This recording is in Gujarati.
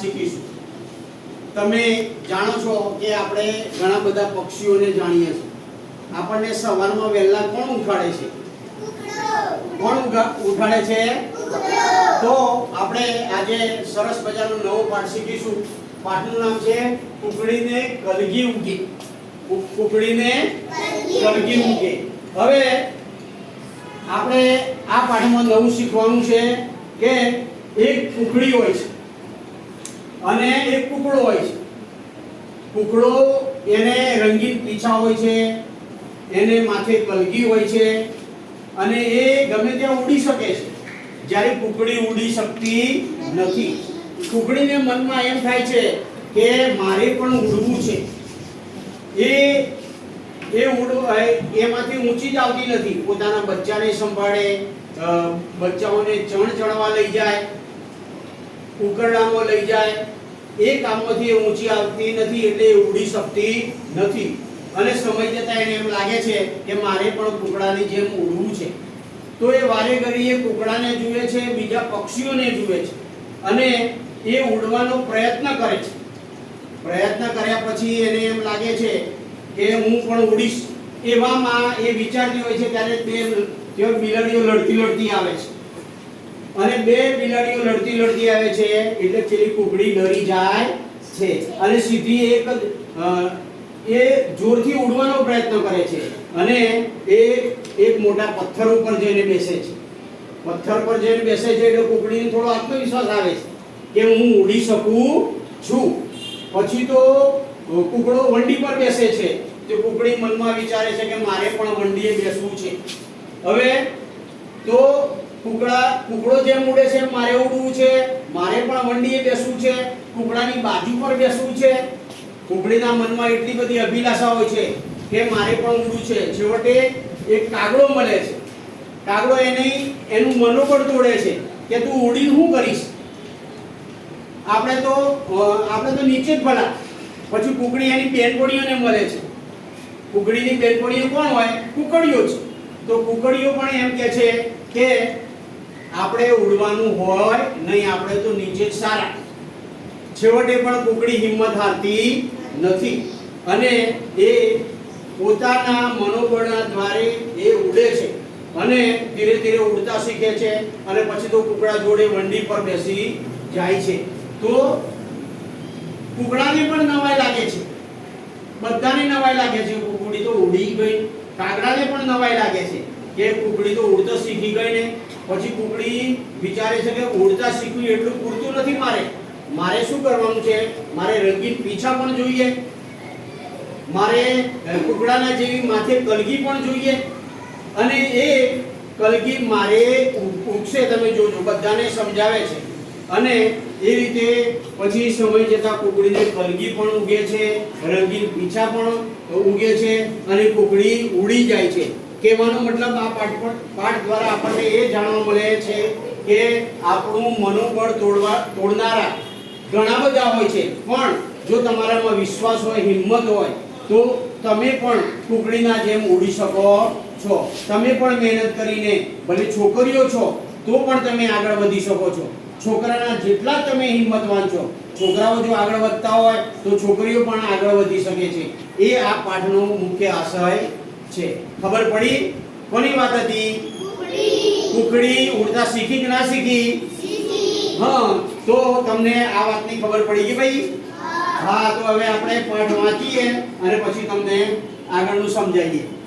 શીખીશું. તમે જાણો છો કે આપણે ઘણા બધા પક્ષીઓને જાણીએ છીએ. આપણને સવારમાં વહેલા કોણ ઉઠાડે છે? કોણ ઉઠાડે છે? તો આપણે આજે સરસ મજાનો નવો પાઠ શીખીશું. પાઠનું નામ છે કુકડીને કલગી કુ- કુકડીને કલગી ઊંઘે. હવે આપણે આ પાઠમાં નવું શીખવાનું છે કે એક કુકડી હોય છે. અને એક કુકડો હોય છે. કુકડો એને રંગીન પીછા હોય છે, એને માથે કલગી હોય છે, અને એ ગમે ત્યાં ઉડી શકે છે. જ્યારે કુકડી ઉડી શકતી નથી. કુકડીને મનમાં એમ થાય છે કે મારે પણ ઉડવું છે. એ એ ઉડ એમાંથી ઊંચી જ આવતી નથી. પોતાના બચ્ચાને સંભાળે બચ્ચાઓને ચણ ચણવા લઈ જાય ઉકરડામાં લઈ જાય. એ કામમાંથી એ ઊંચી આવતી નથી એટલે એ ઉડી શકતી નથી. અને સમય જતાં એને એમ લાગે છે કે મારે પણ કુકડાની જેમ ઉડવું છે. તો એ વારે ઘડીએ કુકડાને જુએ છે, બીજા પક્ષીઓને જુએ છે અને એ ઉડવાનો પ્રયત્ન કરે છે. પ્રયત્ન કર્યા પછી એને એમ લાગે છે કે હું પણ ઉડીશ. એવામાં એ વિચારતી હોય છે ત્યારે તે બિલાડીઓ લડતી લડતી આવે છે. અને બે બિલાડીઓ લડતી લડતી આવે છે, એટલે પેલી કુકડી ડરી જાય છે. અને સીધી એક એ જોરથી ઉડવાનો પ્રયત્ન કરે છે અને એ એક મોટા પથ્થર ઉપર જઈને બેસે છે. પથ્થર પર જઈને બેસે છે એટલે કુકડીને થોડો આત્મવિશ્વાસ આવે છે કે હું ઉડી શકું છું. પછી તો કુકડો વંડી પર બેસે છે. તે કુકડી મનમાં વિચારે છે કે મારે પણ વંડીએ બેસવું છે. હવે, તો કુકડા, કુકડો જેમ ઉડે છે, મારે ઉડવું છે. મારે પણ વંડીએ બેસવું છે. કુકડાની બાજુ પર બેસવું છે. કુકડીના મનમાં એટલી બધી અભિલાષા હોય છે કે મારે પણ ઉડવું છે. છેવટે એક કાગડો મળે છે. કાગડો એને એનું મનોબળ તોડે છે કે તું ઉડીને શું કરીશ? આપણે તો આપણે તો નીચે જ ભલા. પછી કુકડી એની બેનપણીઓને મળે છે. કુકડીની બેનપણીઓ કોણ હોય? કુકડીઓ છે તો કુકડીઓ પણ એમ કહે છે કે આપણે ઉડવાનું હોય નહીં, આપણે તો નીચે સારા. છેવટે પણ કુકડી હિંમત હારતી નથી. અને એ પોતાના મનોબળના દ્વારે એ ઉડે છે. અને ધીરે ધીરે ઉડતા શીખે છે અને પછી તો કુકડા જોડે વંડી પર બેસી જાય છે. તો કુકડાને પણ નવાઈ લાગે છે. બધાને નવાઈ લાગે છે. કુકડી તો ઉડી ગઈ. કાગડાને પણ નવાઈ લાગે છે કે કુકડી તો ઉડતા શીખી ગઈ ને પછી કુકડી વિચારે છે કે ઉડતા શીખવું એટલું પૂરતું નથી મારે. મારે શું કરવાનું છે? મારે રંગીન પીછા પણ જોઈએ. મારે કુકડાના જેવી માથે કલગી પણ જોઈએ. અને એ કલગી મારે ઉગશે, તમે જોજો, બધાને સમજાવે છે. અને એ રીતે પછી સમય જતાં કુકડીને કલગી પણ ઉગે છે, રંગીન પીછા પણ ઉગે છે અને કુકડી ઉડી જાય છે. કહેવાનો મતલબ આ પાઠ પાઠ દ્વારા આપણને એ જાણવા મળે છે કે આપણું મનોબળ તોડવા તોડનારા ઘણા બધા હોય છે. પણ જો તમારામાં વિશ્વાસ હોય, હિંમત હોય, તો તમે પણ ટુકડીના જેમ ઉડી શકો છો. તમે પણ મહેનત કરીને ભલે છોકરીઓ છો, તો પણ તમે આગળ વધી શકો છો. છોકરાના જેટલા તમે હિંમતવાન છો, છોકરાઓ જો આગળ વધતા હોય, તો છોકરીઓ પણ આગળ વધી શકે છે. એ આ પાઠનો મુખ્ય આશય છે. ખબર પડી? કોની વાત હતી? કુકડી. ઉડતા શીખી કે ના શીખી? હા, તો તમને આ વાતની ખબર પડી ગઈ ભાઈ? હા, તો હવે આપણે પાઠ વાંચીએ અને પછી તમને આગળનું સમજાવીએ.